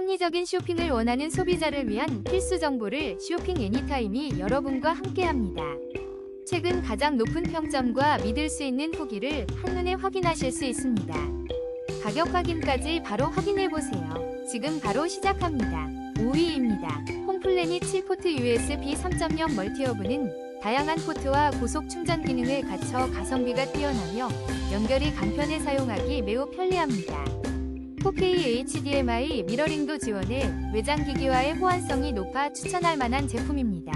합리적인 쇼핑을 원하는 소비자를 위한 필수 정보를 쇼핑 애니타임이 여러분과 함께합니다. 최근 가장 높은 평점과 믿을 수 있는 후기를 한눈에 확인하실 수 있습니다. 가격 확인까지 바로 확인해 보세요. 지금 바로 시작합니다. 5위입니다. 홈플래닛 7포트 USB 3.0 멀티허브는 다양한 포트와 고속 충전 기능을 갖춰 가성비가 뛰어나며 연결이 간편해 사용하기 매우 편리합니다. 4K HDMI 미러링도 지원해 외장 기기와의 호환성이 높아 추천할 만한 제품입니다.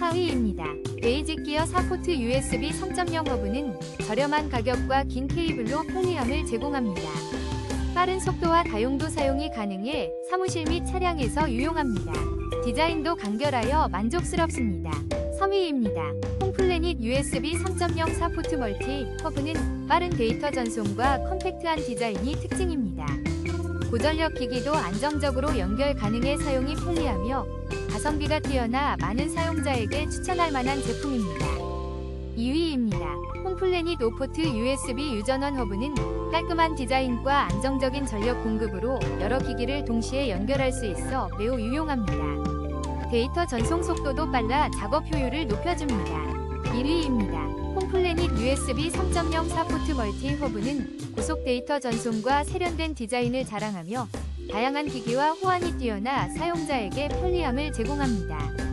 4위입니다. 베이직 기어 4포트 USB 3.0 허브는 저렴한 가격과 긴 케이블로 편리함을 제공합니다. 빠른 속도와 다용도 사용이 가능해 사무실 및 차량에서 유용합니다. 디자인도 간결하여 만족스럽습니다. 3위입니다. 홈플래닛 USB 3.0 4포트 멀티 허브는 빠른 데이터 전송과 컴팩트한 디자인이 특징입니다. 고전력 기기도 안정적으로 연결 가능해 사용이 편리하며 가성비가 뛰어나 많은 사용자에게 추천할 만한 제품입니다. 2위입니다. 홈플래닛 오포트 USB 유전원 허브는 깔끔한 디자인과 안정적인 전력 공급으로 여러 기기를 동시에 연결할 수 있어 매우 유용합니다. 데이터 전송 속도도 빨라 작업 효율을 높여줍니다. 1위입니다. 홈플래닛 USB 3.0 4포트 멀티 허브는 고속 데이터 전송과 세련된 디자인을 자랑하며 다양한 기기와 호환이 뛰어나 사용자에게 편리함을 제공합니다.